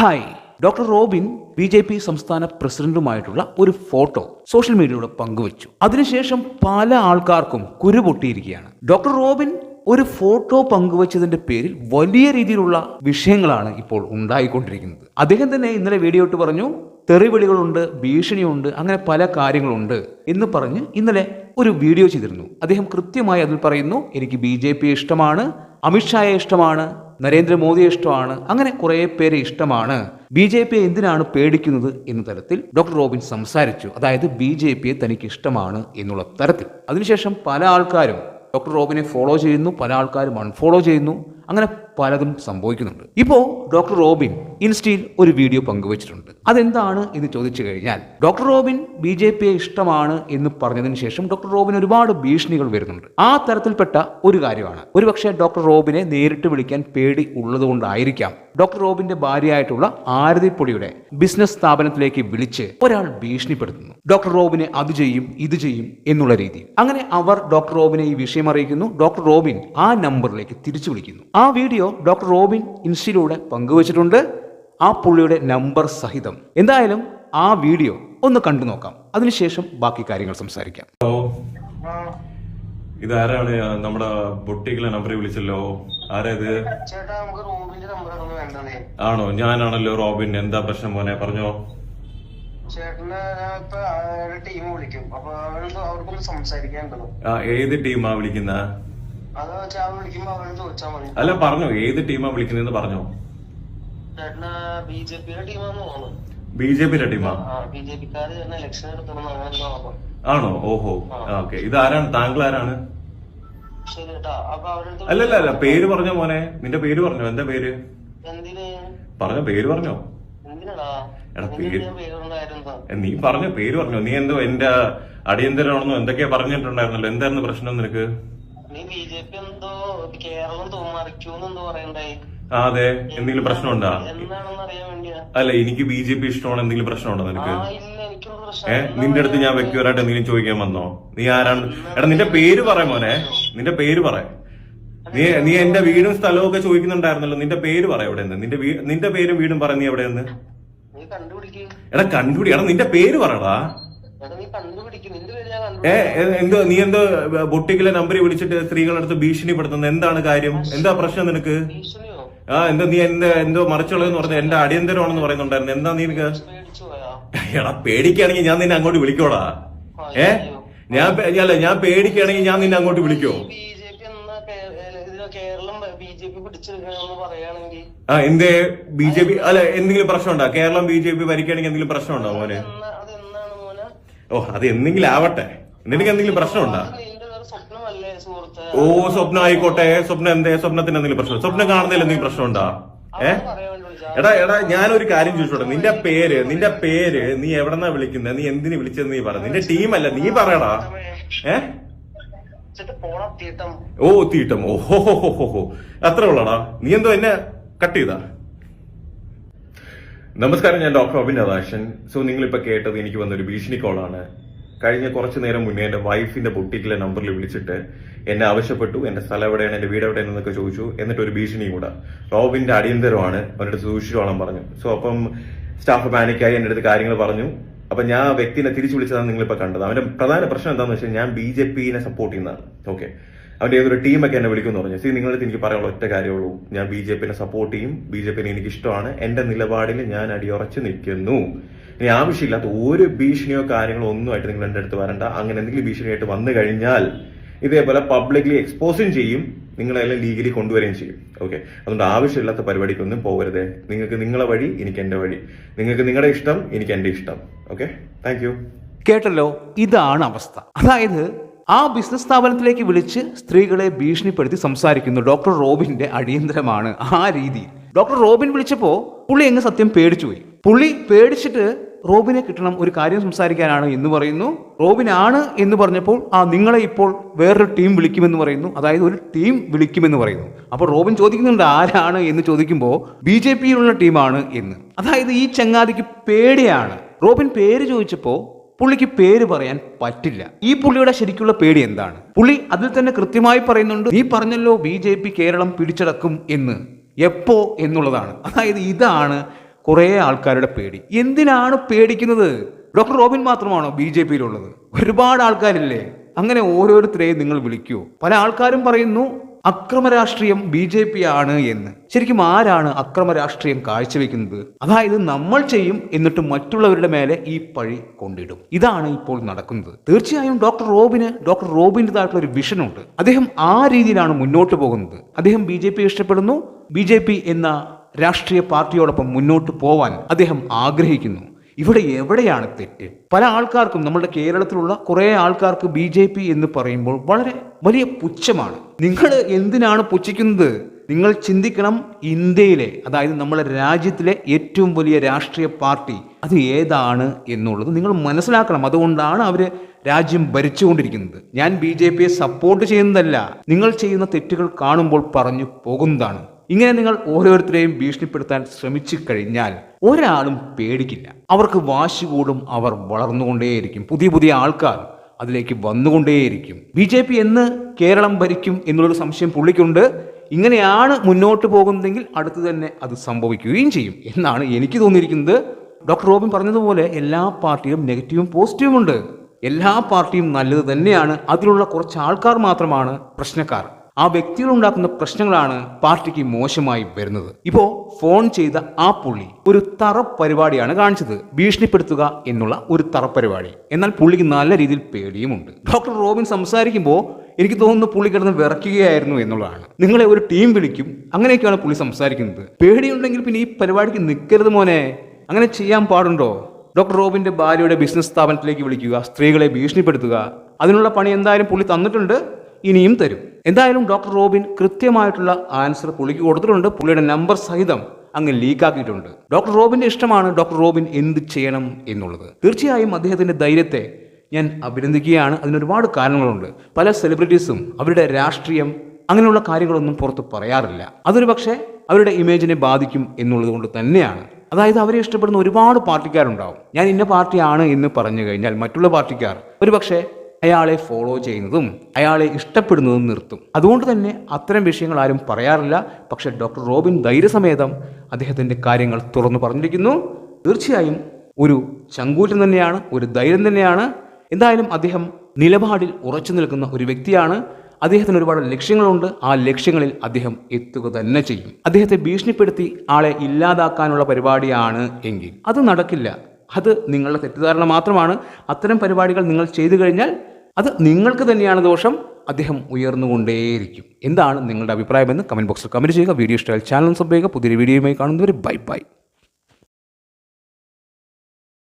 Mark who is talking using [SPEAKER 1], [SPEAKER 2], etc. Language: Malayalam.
[SPEAKER 1] Hi doctor Robin B J P സംസ്ഥാന പ്രസിഡന്റുമായിട്ടുള്ള ഒരു ഫോട്ടോ സോഷ്യൽ മീഡിയയിലൂടെ പങ്കുവച്ചു. അതിനുശേഷം പല ആൾക്കാർക്കും കുരു പൊട്ടിയിരിക്കുകയാണ്. ഡോക്ടർ റോബിൻ ഒരു ഫോട്ടോ പങ്കുവച്ചതിന്റെ പേരിൽ വലിയ രീതിയിലുള്ള വിഷയങ്ങളാണ് ഇപ്പോൾ ഉണ്ടായിക്കൊണ്ടിരിക്കുന്നത്. അദ്ദേഹം തന്നെ ഇന്നലെ വീഡിയോ ഇട്ട് പറഞ്ഞു തെറിവിളികളുണ്ട് ഭീഷണിയുണ്ട് അങ്ങനെ പല കാര്യങ്ങളുണ്ട് എന്ന് പറഞ്ഞ് ഇന്നലെ ഒരു വീഡിയോ ചെയ്തിരുന്നു. അദ്ദേഹം കൃത്യമായി അതിൽ പറയുന്നു എനിക്ക് ബി ഇഷ്ടമാണ് അമിത്ഷായെ ഇഷ്ടമാണ് നരേന്ദ്രമോദിയെ ഇഷ്ടമാണ് അങ്ങനെ കുറേ പേരെ ഇഷ്ടമാണ്. ബി ജെ പിയെ എന്തിനാണ് പേടിക്കുന്നത് എന്ന തരത്തിൽ ഡോക്ടർ റോബിൻ സംസാരിച്ചു. അതായത് ബി ജെ പിയെ തനിക്ക് ഇഷ്ടമാണ് എന്നുള്ള തരത്തിൽ. അതിനുശേഷം പല ആൾക്കാരും ഡോക്ടർ റോബിനെ ഫോളോ ചെയ്യുന്നു പല ആൾക്കാരും അൺഫോളോ ചെയ്യുന്നു. അങ്ങനെ പലതും സംഭവിക്കുന്നുണ്ട്. ഇപ്പോൾ ഡോക്ടർ റോബിൻ ഇൻസ്റ്റയിൽ ഒരു വീഡിയോ പങ്കുവച്ചിട്ടുണ്ട്. അതെന്താണ് എന്ന് ചോദിച്ചു കഴിഞ്ഞാൽ ഡോക്ടർ റോബിൻ ബി ജെ പിയെ ഇഷ്ടമാണ് എന്ന് പറഞ്ഞതിന് ശേഷം ഡോക്ടർ റോബിൻ ഒരുപാട് ഭീഷണികൾ വരുന്നുണ്ട്. ആ തരത്തിൽപ്പെട്ട ഒരു കാര്യമാണ്. ഒരുപക്ഷെ ഡോക്ടർ റോബിനെ നേരിട്ട് വിളിക്കാൻ പേടി ഉള്ളതുകൊണ്ടായിരിക്കാം ഡോക്ടർ റോബിന്റെ ഭാര്യയായിട്ടുള്ള ആരതിപ്പൊടിയുടെ ബിസിനസ് സ്ഥാപനത്തിലേക്ക് വിളിച്ച് ഒരാൾ ഭീഷണിപ്പെടുത്തുന്നു. ഡോക്ടർ റോബിനെ അത് ചെയ്യും ഇത് ചെയ്യും എന്നുള്ള രീതി. അങ്ങനെ അവർ ഡോക്ടർ റോബിനെ ഈ വിഷയം അറിയിക്കുന്നു. ഡോക്ടർ റോബിൻ ആ നമ്പറിലേക്ക് തിരിച്ചു വിളിക്കുന്നു. വീഡിയോ ഡോക്ടർ റോബിൻ ഇൻസ്റ്റിലൂടെ പങ്കുവച്ചിട്ടുണ്ട്. ആ പുള്ളിയുടെ നമ്പർ സഹിതം. എന്തായാലും ആ വീഡിയോ ഒന്ന് കണ്ടു നോക്കാം. അതിനുശേഷം ബാക്കി കാര്യങ്ങൾ സംസാരിക്കാം.
[SPEAKER 2] ഹലോ. ഇതാരാണ്? നമ്മുടെ ബൊട്ടിക്കിലെ നമ്പറിൽ വിളിച്ചല്ലോ. ആരാ ഇത്?
[SPEAKER 3] ചേട്ടാ നമുക്ക് റൂമിന്റെ നമ്പർ ഒന്നും വേണ്ടതേ.
[SPEAKER 2] ആണോ? ഞാനാണല്ലോ റോബിൻ. എന്താ പ്രശ്നം മോനെ? പറഞ്ഞോ. ആ ഏത് ടീമാ വിളിക്കുന്ന? അല്ല പറഞ്ഞോ. ഏത് ടീമാ വിളിക്കുന്നതെന്ന് പറഞ്ഞോ?
[SPEAKER 3] ബി ജെ പിയുടെ
[SPEAKER 2] ടീമാ? ആണോ? ഓഹോ. ഓക്കെ. ഇത് ആരാണ് താങ്കൾ ആരാണ്
[SPEAKER 3] അല്ല
[SPEAKER 2] അല്ലല്ല അല്ല. പേര് പറഞ്ഞോ മോനെ? നിന്റെ പേര് പറഞ്ഞോ? എന്താ പേര്? പറഞ്ഞോ പേര് പറഞ്ഞോ. എടാ, പേര്- നീ പറഞ്ഞോ പേര് പറഞ്ഞോ. നീ എന്തോ എന്റെ അടിയന്തരമാണെന്നോ എന്തൊക്കെയാ പറഞ്ഞിട്ടുണ്ടായിരുന്നല്ലോ? എന്തായിരുന്നു പ്രശ്നം നിനക്ക്?
[SPEAKER 3] നീ ബി ജെ പി എന്തോ കേരളം തോമറിക്കൂന്ന് പറയണ്ടായി
[SPEAKER 2] ആ അതെ. എന്തെങ്കിലും പ്രശ്നമുണ്ടാ? അല്ല എനിക്ക് ബി ജെ പി ഇഷ്ടമാണ്? എന്തെങ്കിലും പ്രശ്നമുണ്ടോ നിനക്ക്?
[SPEAKER 3] ആ ഇല്ല എനിക്കൊരു
[SPEAKER 2] ഏ നിന്റെ അടുത്ത് ഞാൻ വ്യക്തിപരമായിട്ട് എന്തെങ്കിലും ചോദിക്കാൻ വന്നോ? നീ ആരാണ്? എടാ നിന്റെ പേര് പറ മോനെ. നിന്റെ പേര് പറ. നീ നീ എന്റെ വീടും സ്ഥലവും ഒക്കെ ചോദിക്കുന്നുണ്ടായിരുന്നല്ലോ. നിന്റെ പേര് പറ എവിടെ നിന്ന്. നിന്റെ നിന്റെ പേരും വീടും പറ നീ എവിടെ നിന്ന്. എടാ കണ്ടുപിടി. എടാ നിന്റെ പേര് പറടാ. ഏ എന്തോ നീ എന്തോ ബൊട്ടിക്കിലെ നമ്പറിൽ വിളിച്ചിട്ട് സ്ത്രീകളുടെ അടുത്ത് ഭീഷണിപ്പെടുത്തുന്നത് എന്താണ് കാര്യം? എന്താ പ്രശ്നം നിനക്ക്? ആ എന്താ നീ എന്റെ എന്തോ മറിച്ചുള്ളതെന്ന് പറഞ്ഞ എന്റെ അടിയന്തരമാണെന്ന് പറയുന്നുണ്ടായിരുന്നു. എന്താ നീ
[SPEAKER 3] പോയാ?
[SPEAKER 2] എടാ പേടിക്കുകയാണെങ്കിൽ ഞാൻ നിന്നെ അങ്ങോട്ട് വിളിക്കോടാ. ഏ? ഞാൻ അല്ല ഞാൻ പേടിക്കുകയാണെങ്കിൽ ഞാൻ നിന്നെ അങ്ങോട്ട് വിളിക്കോ? ആ എന്തേ ബി ജെ പി അല്ല എന്തെങ്കിലും പ്രശ്നമുണ്ടോ? കേരളം ബി ജെ പി ഭരിക്കുകയാണെങ്കിൽ എന്തെങ്കിലും പ്രശ്നമുണ്ടോ മോനെ? ഓ അത് എന്തെങ്കിലും ആവട്ടെ. നിനക്ക് എന്തെങ്കിലും പ്രശ്നമുണ്ടോ? ഓ സ്വപ്നം ആയിക്കോട്ടെ. സ്വപ്നം എന്തേ? സ്വപ്നത്തിന് എന്തെങ്കിലും പ്രശ്നം സ്വപ്നം കാണുന്നതിൽ എന്തെങ്കിലും പ്രശ്നമുണ്ടോ? ഏ? എടാ എടാ ഞാനൊരു കാര്യം ചോദിച്ചോട്ടെ. നിന്റെ പേര് നിന്റെ പേര് നീ എവിടെന്നാ വിളിക്കുന്നത് നീ എന്തിനു വിളിച്ചെന്ന് നീ പറ. നിന്റെ ടീമല്ല നീ പറയടാ. ഏ? ഓ തീട്ടം. ഓ ഹോ ഹോ ഹോ ഹോ ഹോ. അത്ര ഉള്ളടാ. നീ എന്തോ എന്നെ കട്ട് ചെയ്താ? നമസ്കാരം ഞാൻ ഡോക്ടർ അബിൻ രാധാകൃഷ്ണൻ സോ നിങ്ങളിപ്പോൾ കേട്ടത് എനിക്ക് വന്നൊരു ഭീഷണി കോളാണ്. കഴിഞ്ഞ കുറച്ച് നേരം മുന്നേ എന്റെ വൈഫിന്റെ ബൊട്ടിക്കിലെ നമ്പറിൽ വിളിച്ചിട്ട് എന്നെ ആവശ്യപ്പെട്ടു. എന്റെ സ്ഥലം എവിടെയാണ് എന്റെ വീട് എവിടെയാണ് എന്നൊക്കെ ചോദിച്ചു. എന്നിട്ട് ഒരു ഭീഷണി കൂടെ. റോബിന്റെ അടിയന്തരമാണ്. അവരുടെ സൂക്ഷിച്ചോളം പറഞ്ഞു. സോ അപ്പം സ്റ്റാഫ് പാനിക്കായി എന്റെ അടുത്ത് കാര്യങ്ങൾ പറഞ്ഞു. അപ്പൊ ഞാൻ ആ വ്യക്തിനെ തിരിച്ചു വിളിച്ചതാണ് നിങ്ങളിപ്പോ കണ്ടത്. അവന്റെ പ്രധാന പ്രശ്നം എന്താണെന്ന് വെച്ചാൽ ഞാൻ ബി ജെ പിനെ സപ്പോർട്ട് ചെയ്യുന്നതാണ്. ഓക്കെ അവന്റെ ഏതൊരു ടീമൊക്കെ എന്നെ വിളിക്കുമെന്ന് പറഞ്ഞു. സി നിങ്ങളുടെ എനിക്ക് പറയാനുള്ള ഒറ്റ കാര്യമുള്ളൂ. ഞാൻ ബി ജെ പിനെ സപ്പോർട്ട് ചെയ്യും. ബി ജെ പിനെ എനിക്ക് ഇഷ്ടമാണ് എന്റെ നിലപാടിൽ ഞാൻ അടിയുറച്ച് നിൽക്കുന്നു. ഇനി ആവശ്യമില്ലാത്ത ഒരു ഭീഷണിയോ കാര്യങ്ങളോ ഒന്നുമായിട്ട് നിങ്ങൾ എന്റെ അടുത്ത് വരണ്ട. അങ്ങനെ എന്തെങ്കിലും ഭീഷണിയായിട്ട് വന്നു കഴിഞ്ഞാൽ ഇതേപോലെ പബ്ലിക്ലി എക്സ്പോസും ചെയ്യും. നിങ്ങളെല്ലാം ലീഗലി കൊണ്ടുവരികയും ചെയ്യും. ഓക്കെ അതുകൊണ്ട് ആവശ്യമില്ലാത്ത പരിപാടിക്കൊന്നും പോകരുത്. നിങ്ങൾക്ക് നിങ്ങളെ വഴി എനിക്ക് എന്റെ വഴി. നിങ്ങൾക്ക് നിങ്ങളുടെ ഇഷ്ടം എനിക്ക് എന്റെ ഇഷ്ടം. ഓക്കെ താങ്ക്
[SPEAKER 1] കേട്ടല്ലോ? ഇതാണ് അവസ്ഥ. അതായത് ആ ബിസിനസ് സ്ഥാപനത്തിലേക്ക് വിളിച്ച് സ്ത്രീകളെ ഭീഷണിപ്പെടുത്തി സംസാരിക്കുന്നു. ഡോക്ടർ റോബിന്റെ അടിയന്തരമാണ് ആ രീതി. ഡോക്ടർ റോബിൻ വിളിച്ചപ്പോൾ പുള്ളി എങ്ങ് സത്യം പേടിച്ചു പോയി പുള്ളി പേടിച്ചിട്ട് റോബിനെ കിട്ടണം ഒരു കാര്യം സംസാരിക്കാനാണ് എന്ന് പറയുന്നു. റോബിൻ ആണ് എന്ന് പറഞ്ഞപ്പോൾ ആ നിങ്ങളെ ഇപ്പോൾ വേറൊരു ടീം വിളിക്കുമെന്ന് പറയുന്നു. അതായത് ഒരു ടീം വിളിക്കുമെന്ന് പറയുന്നു. അപ്പോൾ റോബിൻ ചോദിക്കുന്നുണ്ട് ആരാണ് എന്ന് ചോദിക്കുമ്പോൾ ബി ജെ പിയിലുള്ള ടീമാണ് എന്ന്. അതായത് ഈ ചങ്ങാതിക്ക് പേടിയാണ്. റോബിൻ പേര് ചോദിച്ചപ്പോൾ പുള്ളിക്ക് പേര് പറയാൻ പറ്റില്ല. ഈ പുള്ളിയുടെ ശരിക്കുള്ള പേടി എന്താണ്? പുള്ളി അതിൽ തന്നെ കൃത്യമായി പറയുന്നുണ്ട് നീ പറഞ്ഞല്ലോ ബി ജെ പി കേരളം പിടിച്ചടക്കും എന്ന്. എപ്പോ എന്നുള്ളതാണ്. അതായത് ഇതാണ് കുറേ ആൾക്കാരുടെ പേടി. എന്തിനാണ് പേടിക്കുന്നത്? ഡോക്ടർ റോബിൻ മാത്രമാണോ ബി ജെ പിയിലുള്ളത്? ഒരുപാട് ആൾക്കാരില്ലേ? അങ്ങനെ ഓരോരുത്തരെയും നിങ്ങൾ വിളിക്കൂ. പല ആൾക്കാരും പറയുന്നു അക്രമ രാഷ്ട്രീയം ബി ജെ പി ആണ് എന്ന്. ശരിക്കും ആരാണ് അക്രമ രാഷ്ട്രീയം കാഴ്ചവെക്കുന്നത്? അതായത് നമ്മൾ ചെയ്യും എന്നിട്ട് മറ്റുള്ളവരുടെ മേലെ ഈ പഴി കൊണ്ടിടും. ഇതാണ് ഇപ്പോൾ നടക്കുന്നത്. തീർച്ചയായും ഡോക്ടർ റോബിന് ഡോക്ടർ റോബിന്റെതായിട്ടുള്ള ഒരു വിഷൻ ഉണ്ട്. അദ്ദേഹം ആ രീതിയിലാണ് മുന്നോട്ട് പോകുന്നത്. അദ്ദേഹം ബി ജെ പി ഇഷ്ടപ്പെടുന്നു. ബി ജെ പി എന്ന രാഷ്ട്രീയ പാർട്ടിയോടൊപ്പം മുന്നോട്ട് പോവാൻ അദ്ദേഹം ആഗ്രഹിക്കുന്നു. ഇവിടെ എവിടെയാണ് തെറ്റ്? പല ആൾക്കാർക്കും നമ്മുടെ കേരളത്തിലുള്ള കുറേ ആൾക്കാർക്ക് ബി ജെ പി എന്ന് പറയുമ്പോൾ വളരെ വലിയ പുച്ഛമാണ്. നിങ്ങൾ എന്തിനാണ് പുച്ഛിക്കുന്നത്? നിങ്ങൾ ചിന്തിക്കണം ഇന്ത്യയിലെ അതായത് നമ്മുടെ രാജ്യത്തിലെ ഏറ്റവും വലിയ രാഷ്ട്രീയ പാർട്ടി അത് ഏതാണ് എന്നുള്ളത് നിങ്ങൾ മനസ്സിലാക്കണം. അതുകൊണ്ടാണ് അവർ രാജ്യം ഭരിച്ചുകൊണ്ടിരിക്കുന്നത്. ഞാൻ ബി ജെ പിയെ സപ്പോർട്ട് ചെയ്യുന്നതല്ല. നിങ്ങൾ ചെയ്യുന്ന തെറ്റുകൾ കാണുമ്പോൾ പറഞ്ഞു പോകുന്നതാണ്. ഇങ്ങനെ നിങ്ങൾ ഓരോരുത്തരെയും ഭീഷണിപ്പെടുത്താൻ ശ്രമിച്ചു കഴിഞ്ഞാൽ ഒരാളും പേടിക്കില്ല. അവർക്ക് വാശി കൂടും അവർ വളർന്നുകൊണ്ടേയിരിക്കും. പുതിയ പുതിയ ആൾക്കാർ അതിലേക്ക് വന്നുകൊണ്ടേയിരിക്കും. ബി ജെ പി എന്ന് കേരളം ഭരിക്കും എന്നുള്ളൊരു സംശയം പുള്ളിക്കുണ്ട്. ഇങ്ങനെയാണ് മുന്നോട്ട് പോകുന്നതെങ്കിൽ അടുത്ത് തന്നെ അത് സംഭവിക്കുകയും ചെയ്യും എന്നാണ് എനിക്ക് തോന്നിയിരിക്കുന്നത്. ഡോക്ടർ റോബിൻ പറഞ്ഞതുപോലെ എല്ലാ പാർട്ടിയും നെഗറ്റീവും പോസിറ്റീവും ഉണ്ട്. എല്ലാ പാർട്ടിയും നല്ലത് തന്നെയാണ്. അതിലുള്ള കുറച്ച് ആൾക്കാർ മാത്രമാണ് പ്രശ്നക്കാർ. ആ വ്യക്തികൾ ഉണ്ടാക്കുന്ന പ്രശ്നങ്ങളാണ് പാർട്ടിക്ക് മോശമായി വരുന്നത്. ഇപ്പോ ഫോൺ ചെയ്ത ആ പുള്ളി ഒരു തറ പരിപാടിയാണ് കാണിച്ചത്. ഭീഷണിപ്പെടുത്തുക എന്നുള്ള ഒരു തറ പരിപാടി എന്നാൽ പുള്ളിക്ക് നല്ല രീതിയിൽ പേടിയുമുണ്ട്. ഡോക്ടർ റോബിൻ സംസാരിക്കുമ്പോൾ എനിക്ക് തോന്നുന്നു പുള്ളി കിടന്ന് വിറയ്ക്കുകയായിരുന്നു എന്നുള്ളതാണ്. നിങ്ങളെ ഒരു ടീം വിളിക്കും അങ്ങനെയൊക്കെയാണ് പുള്ളി സംസാരിക്കുന്നത്. പേടിയുണ്ടെങ്കിൽ പിന്നെ ഈ പരിപാടിക്ക് നിൽക്കരുത് മോനെ. അങ്ങനെ ചെയ്യാൻ പാടുണ്ടോ? ഡോക്ടർ റോബിന്റെ ഭാര്യയുടെ ബിസിനസ് സ്ഥാപനത്തിലേക്ക് വിളിക്കുക സ്ത്രീകളെ ഭീഷണിപ്പെടുത്തുക. അതിനുള്ള പണി എന്തായാലും പുള്ളി തന്നിട്ടുണ്ട്. ഇനിയും തരും. എന്തായാലും ഡോക്ടർ റോബിൻ കൃത്യമായിട്ടുള്ള ആൻസർ പുള്ളിക്ക് കൊടുത്തിട്ടുണ്ട്. പുള്ളിയുടെ നമ്പർ സഹിതം അങ്ങ് ലീക്കാക്കിയിട്ടുണ്ട്. ഡോക്ടർ റോബിന്റെ ഇഷ്ടമാണ് ഡോക്ടർ റോബിൻ എന്ത് ചെയ്യണം എന്നുള്ളത്. തീർച്ചയായും അദ്ദേഹത്തിന്റെ ധൈര്യത്തെ ഞാൻ അഭിനന്ദിക്കുകയാണ്. അതിനൊരുപാട് കാരണങ്ങളുണ്ട്. പല സെലിബ്രിറ്റീസും അവരുടെ രാഷ്ട്രീയം അങ്ങനെയുള്ള കാര്യങ്ങളൊന്നും പുറത്ത് പറയാറില്ല. അതൊരു പക്ഷേ അവരുടെ ഇമേജിനെ ബാധിക്കും എന്നുള്ളത് കൊണ്ട് തന്നെയാണ്. അതായത് അവരെ ഇഷ്ടപ്പെടുന്ന ഒരുപാട് പാർട്ടിക്കാരുണ്ടാവും. ഞാൻ ഇന്ന പാർട്ടിയാണ് എന്ന് പറഞ്ഞു കഴിഞ്ഞാൽ മറ്റുള്ള പാർട്ടിക്കാർ ഒരുപക്ഷെ അയാളെ ഫോളോ ചെയ്യുന്നതും അയാളെ ഇഷ്ടപ്പെടുന്നതും നിർത്തും. അതുകൊണ്ട് തന്നെ അത്തരം വിഷയങ്ങൾ ആരും പറയാറില്ല. പക്ഷേ ഡോക്ടർ റോബിൻ ധൈര്യസമേതം അദ്ദേഹത്തിന്റെ കാര്യങ്ങൾ തുറന്നു പറഞ്ഞിരിക്കുന്നു. തീർച്ചയായും ഒരു ചങ്കൂറ്റം തന്നെയാണ് ഒരു ധൈര്യം തന്നെയാണ്. എന്തായാലും അദ്ദേഹം നിലപാടിൽ ഉറച്ചു നിൽക്കുന്ന ഒരു വ്യക്തിയാണ്. അദ്ദേഹത്തിന് ഒരുപാട് ലക്ഷ്യങ്ങളുണ്ട്. ആ ലക്ഷ്യങ്ങളിൽ അദ്ദേഹം എത്തുക തന്നെ ചെയ്യും. അദ്ദേഹത്തെ ഭീഷണിപ്പെടുത്തി ആളെ ഇല്ലാതാക്കാനുള്ള പരിപാടിയാണ് എങ്കിൽ. അത് നടക്കില്ല. അത് നിങ്ങളുടെ തെറ്റിദ്ധാരണ മാത്രമാണ്. അത്തരം പരിപാടികൾ നിങ്ങൾ ചെയ്തു കഴിഞ്ഞാൽ അത് നിങ്ങൾക്ക് തന്നെയാണ് ദോഷം. അദ്ദേഹം ഉയർന്നുകൊണ്ടേയിരിക്കും. എന്താണ് നിങ്ങളുടെ അഭിപ്രായമെന്ന് കമന്റ് ബോക്സിൽ കമന്റ് ചെയ്യുക. വീഡിയോ ഇഷ്ടമായാൽ ചാനൽ സബ് ചെയ്യുക. പുതിയൊരു വീഡിയോയുമായി കാണുന്നവർ ബൈ ബൈ.